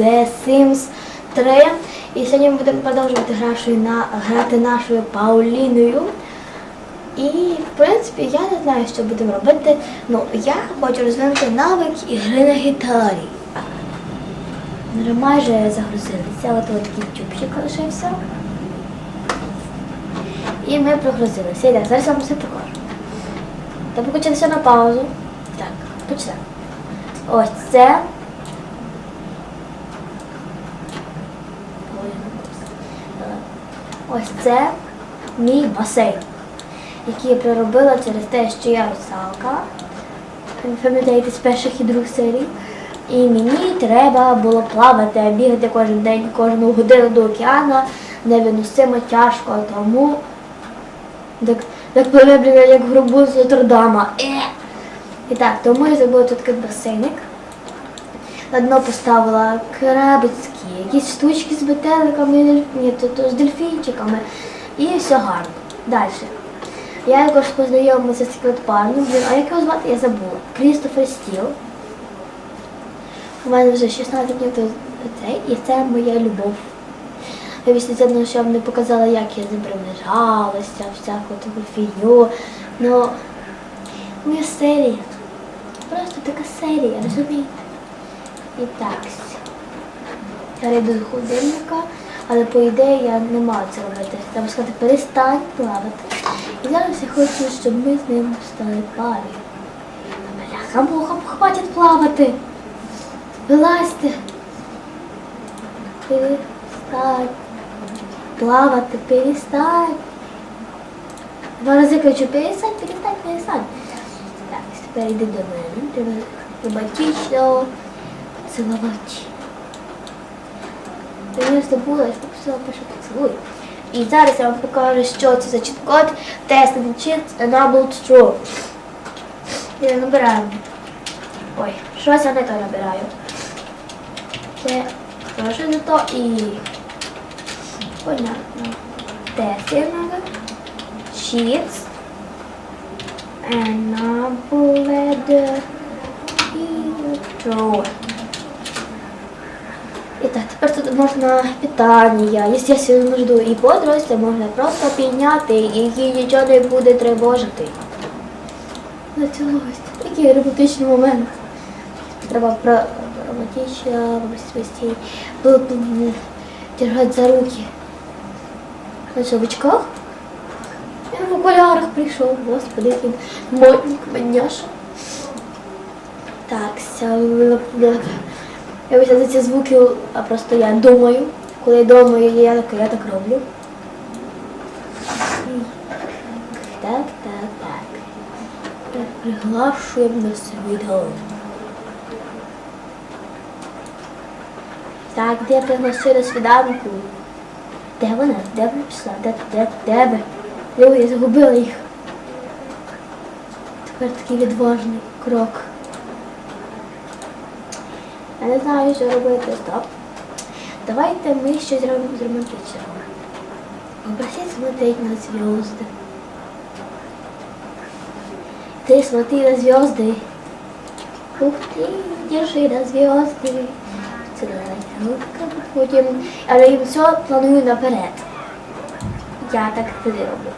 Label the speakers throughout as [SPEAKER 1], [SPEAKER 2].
[SPEAKER 1] The Sims 3. І сьогодні ми будемо продовжувати грати нашою Пауліною. І, в принципі, я не знаю, що будемо робити. Ну, я хочу розвинути навик ігри на гітарі. Майже загрузилися. От от такий тюбчик лишився. І ми прогрузилися. Йде, зараз вам все покажу. Та покочилися на паузу. Так, почнемо. Ось це. Ось це мій басейн, який я приробила через те, що я русалка. Пам'ятаєте з перших і других серій. І мені треба було плавати, бігати кожен день, кожну годину до океану невиносимо тяжко, тому так, так пливе, як гробу з Нотр-Дама. Е! І так, тому я зробила тут такий басейник. Дно поставила крабицькі, якісь штучки з метеликами, ні, то, то з дельфінчиками. І все гарно. Далі. Я також познайомилася з таким парнем, а як його звати, я забула. Крістофер Стіл. У мене вже 16 днів цей, і це моя любов. Я після цього, що я не показала, як я з приближалася, всяку таку фігню. Ну, моя серія. Просто така серія, розумієте? І так. Я йду до холодильника, але по ідеї я не мала це робити. Треба сказати, перестань плавати. І зараз я хочу, щоб ми з ним стали парі. Бляха, муха, хватить плавати. Вилазьте. Перестань. Плавати, перестань. Два рази кричу, перестань, перестань, перестань. Так, тепер йди до мене. Треба романтично цілувати. Я забула, я попросила перше поцілуй. І зараз я вам покажу, що це за чіт-код. Testing cheat enabled true. Я набираю. Ой, щось я не то набираю. Це теж не то і... Понятно. Testing cheats enabled true. І так, тепер тут можна питання, естественно, нужду і бодрості можна просто підняти, їй нічого не буде тривожити. Началось. Який романтичний момент. Треба про романтично свисті держати за руки. Що, в очках? Він в окулярах прийшов, господи, який модник, маняша. Так, ся. Я ось за ці звуки, а просто я думаю. Коли я думаю, я так, я так роблю. Так, так, так. Приглашуємо на свідання. Так, де приглаши на свіданку? Де вона? Де вона пішла? Де, де, де ви? Ой, я загубила їх. Тепер такий відважний крок. Я не знаю, що робити. Стоп. Давайте ми щось зробимо з романтичного. Попросить смотреть на звезды. Ты смотри на звезды. Ух ты, держи на звезды. Потім, але їм все планую наперед. Я так не роблю.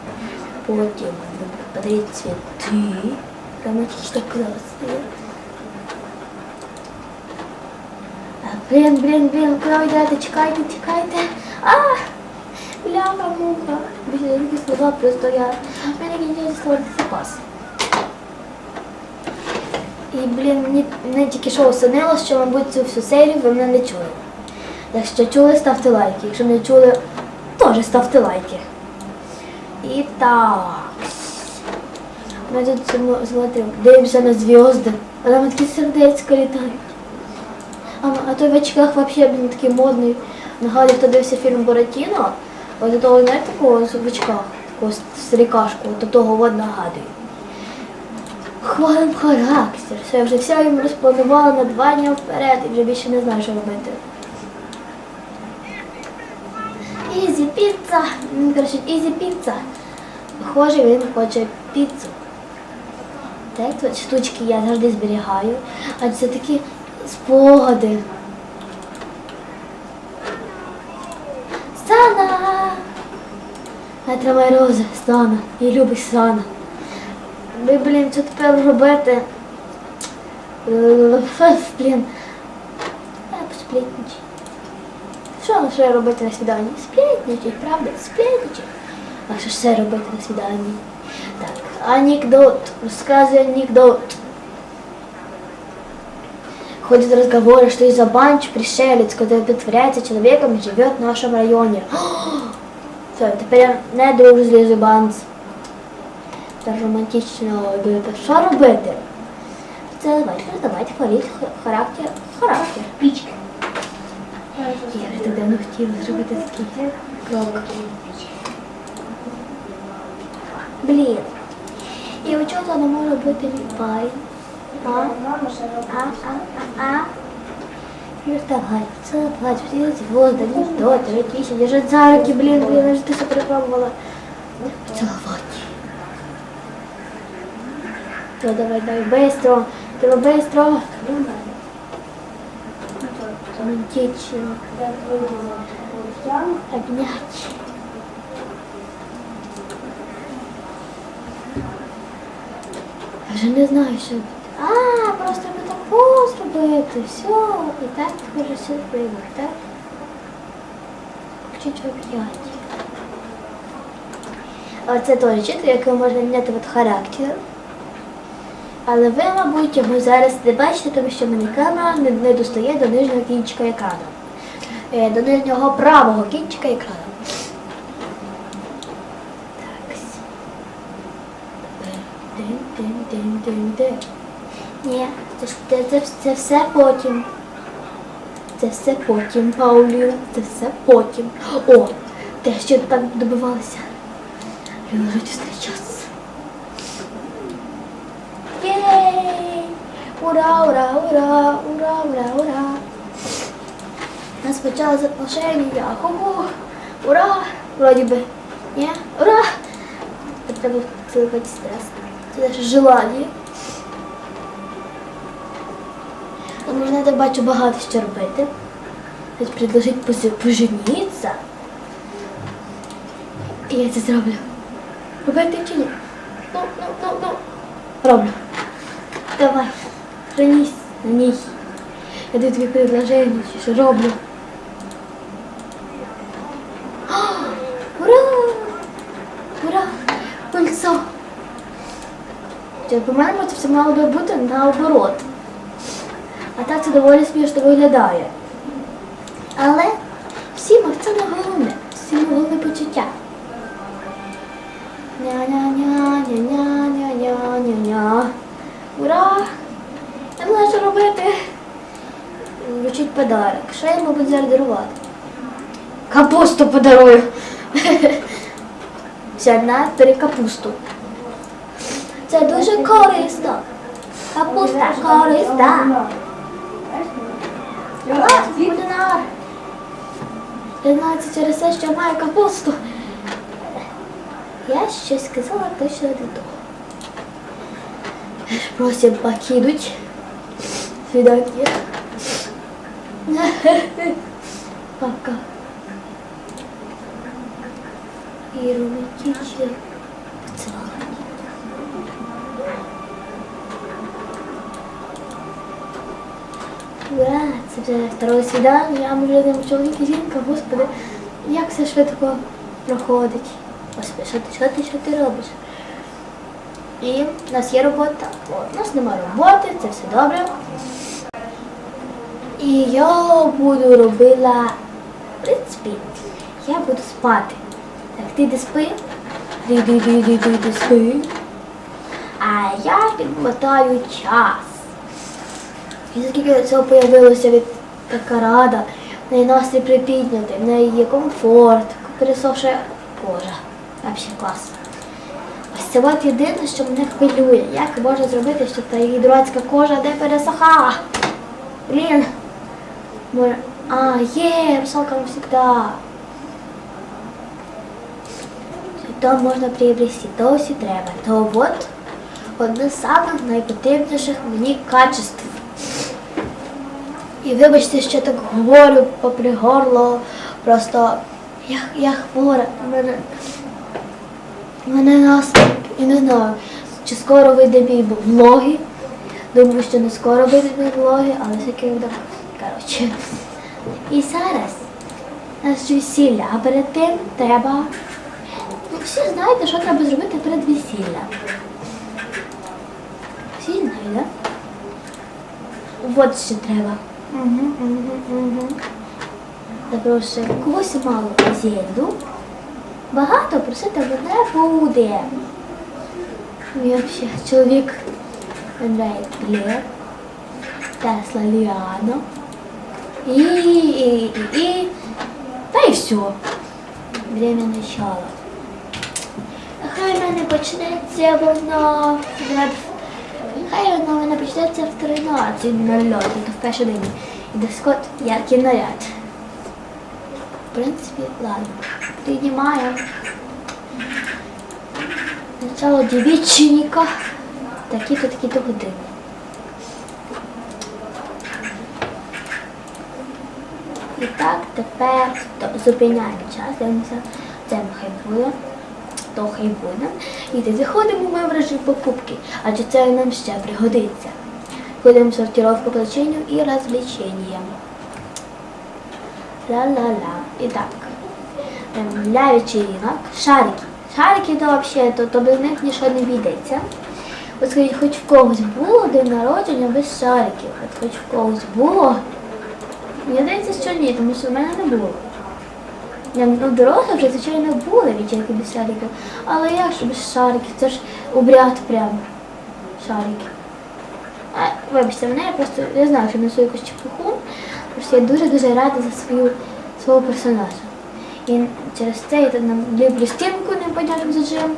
[SPEAKER 1] Потім подарить цвіти. Романтично класні. Блін, блін, блін, куди ви? Чекайте, чекайте. А! Бляха, муха. Більше такі слова, просто я... В мене кінчається запас. І, блін, мені не тільки що осенило, що, мабуть, цю всю серію ви мене не чули. Якщо чули, ставте лайки. Якщо не чули, теж ставте лайки. І так. Ми тут смо- дивимося на зв'язки. А там такі сердечка літають. А, а той в очках вообще, блин, такий модний. Нагадую, хто дивився фільм Буратіно, от до того, знаєте, такого в очках, такого старикашку, от того от нагадую. Хвалим характер. Все, я вже все йому розпланувала на два дні вперед і вже більше не знаю, що робити. Ізі піца. Він кричить, ізі піца. Похоже, він хоче піцу. Так, тут штучки я завжди зберігаю. А це такі спогади. Стана, тримай рози, стана, і любий стана. Ми, блін, що тепер робити? Блін. Сплітничі. Що лише робити на свіданні? Сплітничі, правда? Сплітничі. А що ще робити на свіданні? Так, анекдот. Розказує анекдот. Ходят разговоры, что из-за банч пришелец, который притворяется человеком и живет в нашем районе. Все, тепер не дружу з Лізою Банц. Це романтично робити. Що робити? Це давайте роздавати хворіть характер. Характер. Пічки. Я вже так давно хотіла зробити такий крок. Блін. І у чого не може бути ліпай? А? А, а, а, а. Вставай, целовать, все звезды, гнездо, треть, вещи, держать за руки, блин, блин, я же ты все перепробовала. Целовать. Все, давай, давай, быстро, ты быстро. Романтично. Обнять. Я вже не знаю, що. а, просто би таку зробити. Все. І так вже все зробимо, так? Чуть об'ять. Оце теж чити, який можна міняти от характер. Але ви, мабуть, його зараз не бачите, тому що мені камера не, не достає до нижнього кінчика екрану. Е, До нижнього правого кінчика екрану. Так. Дин-дин-дин-дин-дин. Ні, це, ж- це, це, це все потім. Це все потім, Пауліна, це все потім. О, те, що так добивалися. Приложить зустрічатися. Єй! Ура, ура, ура, ура, ура, ура. Нас почалось отношения. Ху-ху. Ура! Вроде бы. Не? Ура! Треба целовать стресс. Це наше желание. Ж я бачу багато що робити. Хоч предложить поженіться. І я це зроблю. Робити чи ні? Ну, ну, ну, ну. Роблю. Давай, женись на ній. Я даю тобі предложення, що роблю. Ура! Ура! Кольцо! Чи, По-моєму, це все мало би бути наоборот. А так це доволі смішно виглядає. Але всім це не головне, всім головне почуття. Ня-ня-ня-ня-ня-ня-ня-ня. Ура! Я знаю, що робити. Вручить подарок. Що я, мабуть, зараз дарувати? Капусту подарую. Сядь бери капусту. Це дуже корисно. Капуста корисна. Я знаю через те, що я маю капусту. Я щось сказала точно не то. Просим покинуть свидание. Пока. И романтично поцеловать. Ура, це вже второе ми вже йдемо чоловік і жінка, господи, як все швидко проходить. Господи, що ти, що ти, що ти робиш? І в нас є робота. У нас немає роботи, це все добре. І я буду робила, в принципі, я буду спати. Так, ти де спи? Ти, ти, ти, ти спи. А я підмотаю час. І скільки цього появилося від така рада, в неї настрій припіднятий, в неї є комфорт, пересохша кожа. Взагалі клас. Ось це от єдине, що мене хвилює. Як можна зробити, щоб та її дурацька кожа не пересохала? Блін. Може... А, є, русалка навсегда. То можна приобрести, то ось треба. То от одне з найпотрібніших мені качеств. І вибачте, що так говорю попри горло. Просто я, я хвора. Мене мене настрій, і не знаю, чи скоро вийде мій влоги. Думаю, що не скоро вийде мій влоги, але все буде. Коротше. І зараз наше весілля, а перед тим треба. Ну, всі знаєте, що треба зробити перед весіллям. Всі знають, так? От що треба. Угу, угу, угу. Запрошую когось мало зельду. Багато просити не буде. Я взагалі чоловік Андрей Глеб, Тесла Ліано. І, і, і, і, та й все. Время начала. Хай в мене почнеться воно. В- Хай воно в почнеться в 13.00, то в перший день. І дискот яркий наряд. В принципі, ладно. Приймаємо. Начало дівічника. Такі-то такі-то години. І так, тепер зупиняємо час, дивимося, це хай буде, то хай буде. І так заходимо ми в режим покупки, адже це нам ще пригодиться. Ходимо в сортировку плаченню і розвлеченням. Ла-ла-ла. І так. ем, Для вечеринок шарики. Шарики то взагалі, то, то без них нічого не обійдеться. От скажіть, хоч в когось було день народження без шариків, хоч в когось було. Мені здається, що ні, тому що в мене не було. Ну, доросла вже, звичайно, були вечірки без шариків. Але як ж без шариків? Це ж обряд прямо. Шарики. А, вибачте, мене я просто я знаю, що несу якусь чепуху. Просто я дуже-дуже рада за свою свого персонажа. І через це я там люблю стінку непонятним зажим,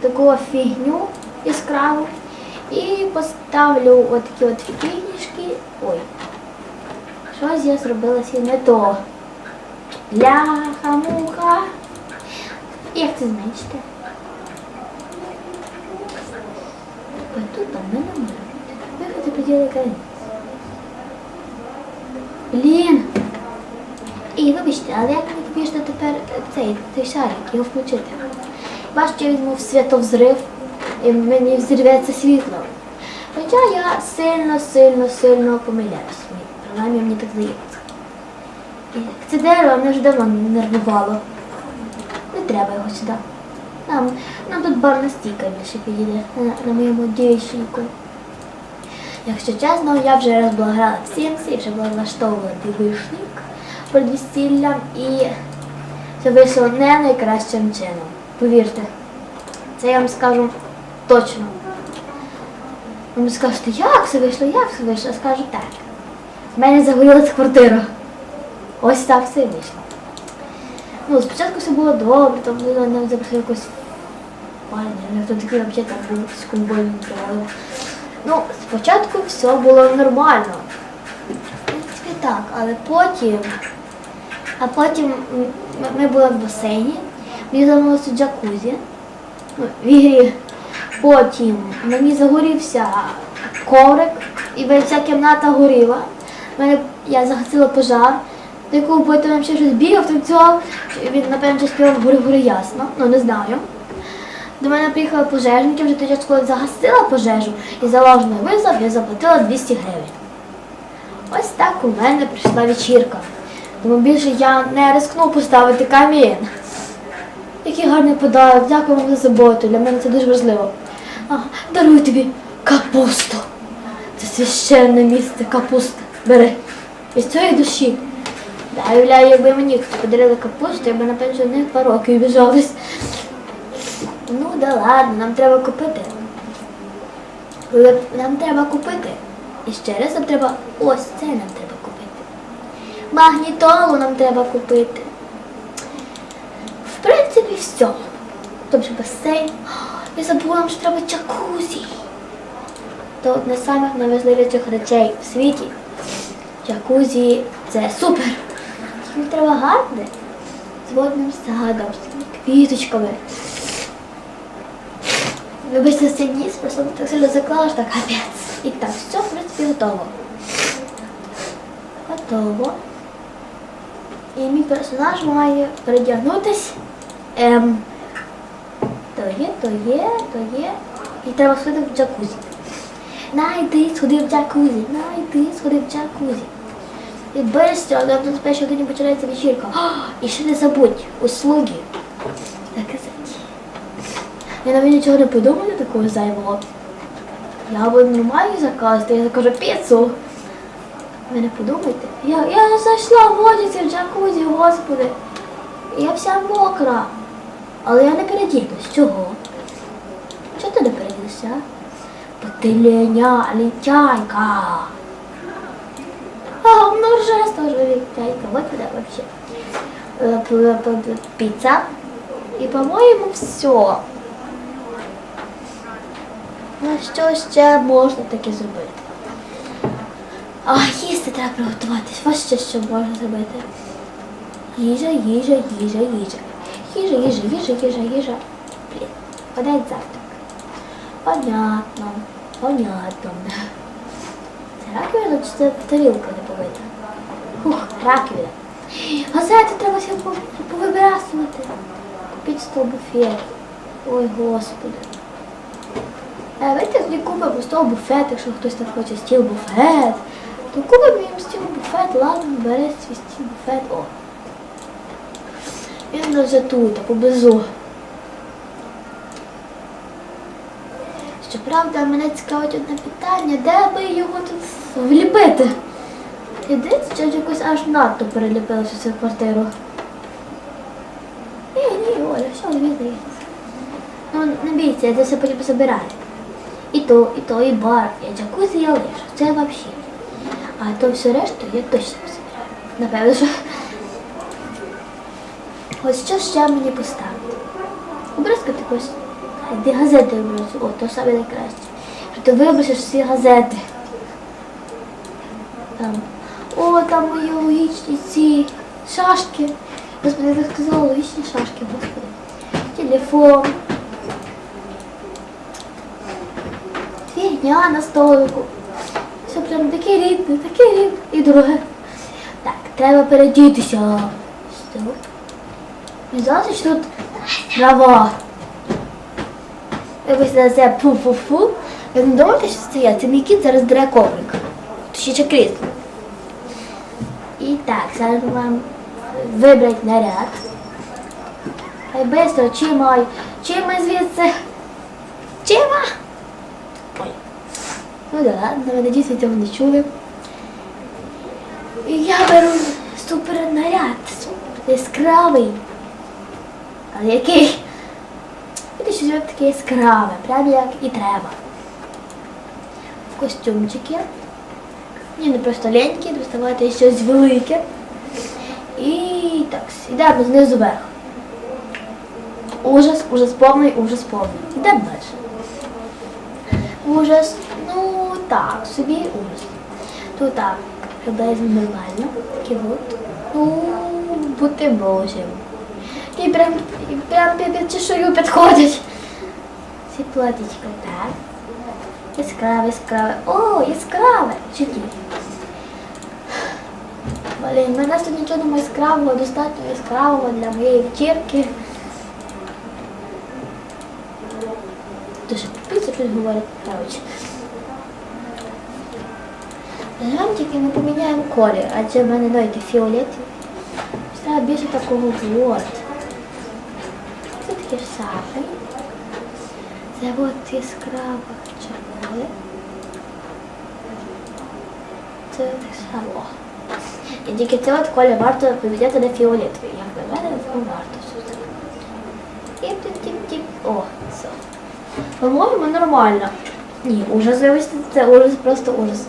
[SPEAKER 1] таку фігню яскраву. І поставлю отакі от фігнішки. Ой. Щось я зробила сі не то. Ляха-муха. Як це зменшити? Ой, тут там не може. Виходи поділи конець. Блін. І вибачте, але як мені пішли тепер цей, цей шарик, його включити? Бачите, я візьму в святовзрив і мені взірветься світло. Хоча я сильно, сильно, сильно помиляюсь. Принаймні мені так здається. Це дерево мене вже давно не нервувало. Не треба його сюди. Нам, нам тут барна стійка більше підійде на, на моєму дівчинку. Якщо чесно, я вже раз була грала в і вже була влаштовувати вишник перед весіллям і це вийшло не найкращим чином. Повірте, це я вам скажу точно. Ви скажете, як все вийшло, як все вийшло? Я скажу так. В мене загорілась квартира. Ось так все вийшло. Ну, спочатку все було добре, там було нам запросили якось пані, хто такий взагалі там був з комбойним провалив. Ну, спочатку все було нормально. В принципі, так, але потім. А потім ми- були в басейні, мені замовилося джакузі. Ну, в ігрі. Потім мені загорівся коврик, і вся кімната горіла. Мене, я загасила пожар, до якого потім ще щось бігав, танцював. Він, напевно, співав гори гори ясно, ну не знаю. До мене приїхали пожежники, вже тоді, коли загасила пожежу і заложений визов, я заплатила 200 гривень. Ось так у мене прийшла вечірка. Тому більше я не рискну поставити камін. Який гарний подарок, дякую вам за заботу. Для мене це дуже важливо. Ага, дарую тобі капусту. Це священне місце капуста. Бери. Із цієї душі. Да, уявляю, якби мені подарили капусту, я б на пенсіонних два роки біжалась. Ну да ладно, нам треба купити. Нам треба купити. І ще раз нам треба ось це нам треба купити. Магнітолу нам треба купити. В принципі, все. Тобто басейн. Я забула, що треба джакузі. То одне з найважливіших речей в світі. Джакузі це супер. Тільки треба гарне. З водним садом, з квіточками. Вибачте, цей ніс, просто так сильно заклала, що так капець. І так, все, в принципі, готово. Готово. І мій персонаж має передягнутись. Ем, так, є, то є, то є. І треба сходити в джакузі. Найди, сходи в джакузі, найди, сходи в джакузі. І швидко, але в першій годині починається вечірка. А, і ще не забудь, услуги. Заказати. Я навіть нічого не подумала такого зайвого. Я би нормально заказ, то я закажу піцу. Ви не подумайте. Я, я зайшла в водіці в джакузі, господи. Я вся мокра. Але я не передінусь. Чого? Чого ти не передінешся? Бо ти ліня. Ну лентяйка. Вот куда вообще. П- Пицца. І, по-моєму, все. Ну, що ще можна таке зробити? А, їсти треба приготуватись. Ось ще що можна зробити. Їжа, їжа, їжа, їжа. Їжа, їжа, їжа, їжа, їжа. Блін, подать завтрак. Понятно, понятно. Раковина чи це тарілка не побита? Ух, раковина. Газети треба всі пов- повибрасувати. Купіть стол буфет. Ой, господи. Е, Давайте тоді купимо стол буфет, якщо хтось там хоче стіл буфет. То купимо їм стіл буфет, ладно, бери свій стіл буфет. О. Він вже тут, поблизу. Щоправда, мене цікавить одне питання, де би його тут вліпити? Єдине, що якось аж надто переліпили всю цю квартиру. Ні, ні, Оля, все, не здається. Ну, не бійся, я це все потім забираю. І то, і то, і бар, і джакузі я лишу. Це взагалі. А то все решту я точно забираю. Напевно, що. Ось що ще мені поставити? Обрискати якось. Де газети вибрати. О, то саме найкраще. Що ти вибросиш всі газети. Там. О, там мої логічні ці шашки. Господи, я так сказала, логічні шашки, господи. Телефон. Фігня на столику. Все прям таке рідне, таке рідне і дороге. Так, треба передітися. Стоп. Мені що тут трава. Якось на це фу-фу-фу. Ви не думаєте, що я? Це мій кіт зараз. Ще ще крісло. І так, зараз ми маємо вибрати наряд. Хай бистро, чим маю? Звідси? Чима? Ну да ладно, ви надіюсь, цього не чули. І я беру супер наряд, супер яскравий. Але який? Щось таке яскраве, прям як і треба. Костюмчики. Ні, не просто ленькі, доставати щось велике. І так, йдемо знизу вверх. Ужас, ужас повний, ужас повний. Йдемо далі. Ужас, ну так, собі ужас. Тут так, приблизно нормально. Такі от. Ну, бути божим. І прям, і прям під чешую підходять. Ці платічка, так. Яскраве, яскраве. О, яскраве! Чеки. Блін, у нас тут нічого немає яскравого, достатньо яскравого для моєї вечірки. Дуже піцу щось говорить, коротше. Нам тільки ми поміняємо колір, адже в мене дойде фіолетовий. Треба більше такого вот. Це ж саме. Це от яскраво червоне. Це так само. І тільки це от колір варто поміняти на фіолетовий. Як на мене, то варто все так. Тіп-тіп-тіп-тіп. О, все. По-моєму, нормально. Ні, ужас, це ужас, просто ужас.